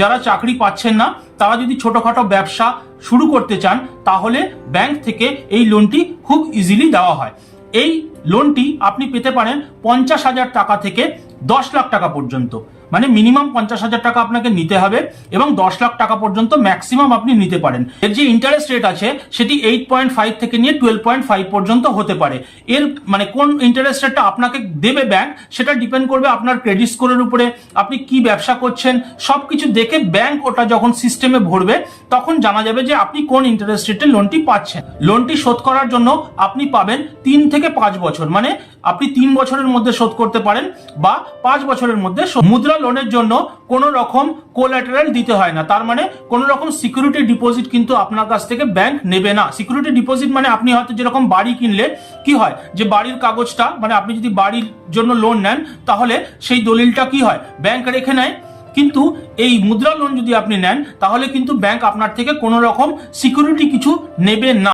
যারা চাকরি পাচ্ছেন না, তারা যদি ছোটোখাটো ব্যবসা শুরু করতে চান, তাহলে ব্যাংক থেকে এই লোনটি খুব ইজিলি দেওয়া হয়। এই লোনটি আপনি পেতে পারেন পঞ্চাশ হাজার টাকা থেকে দশ লাখ টাকা পর্যন্ত। মানে মিনিমাম পঞ্চাশ হাজার টাকা আপনাকে নিতে হবে এবং দশ লাখ টাকা পর্যন্ত ম্যাক্সিমাম আপনি নিতে পারেন। এর যে ইন্টারেস্ট রেট আছে, সেটি এইট পয়েন্ট ফাইভ থেকে নিয়ে টুয়েলভ পয়েন্ট ফাইভ পর্যন্ত হতে পারে। এর মানে কোন ইন্টারেস্ট রেটটা আপনাকে দেবে ব্যাংক সেটা ডিপেন্ড করবে আপনার ক্রেডিট স্কোরের উপরে, আপনি কি ব্যবসা করছেন সব কিছু দেখে ব্যাংক ওটা যখন সিস্টেমে ভরবে, তখন জানা যাবে যে আপনি কোন ইন্টারেস্ট রেটে লোনটি পাচ্ছেন। লোনটি শোধ করার জন্য আপনি পাবেন তিন থেকে পাঁচ বছর মানে আপনি তিন বছরের মধ্যে শোধ করতে পারেন বা পাঁচ বছরের মধ্যে মুদ্রা লোনের জন্য কোনো রকম কোল্যাটারাল দিতে হয় না। তার মানে কোনো রকম সিকিউরিটি ডিপোজিট কিন্তু আপনার কাছ থেকে ব্যাংক নেবে না। সিকিউরিটি ডিপোজিট মানে আপনি হয়তো যেরকম বাড়ি কিনলে কি হয়? যে বাড়ির কাগজটা মানে আপনি যদি বাড়ির জন্য লোন নেন, তাহলে সেই দলিলটা কি হয়? ব্যাংক রেখে নেয়। কিন্তু এই মুদ্রা লোন যদি আপনি নেন, তাহলে কিন্তু ব্যাংক আপনার থেকে কোনো রকম সিকিউরিটি কিছু নেবে না।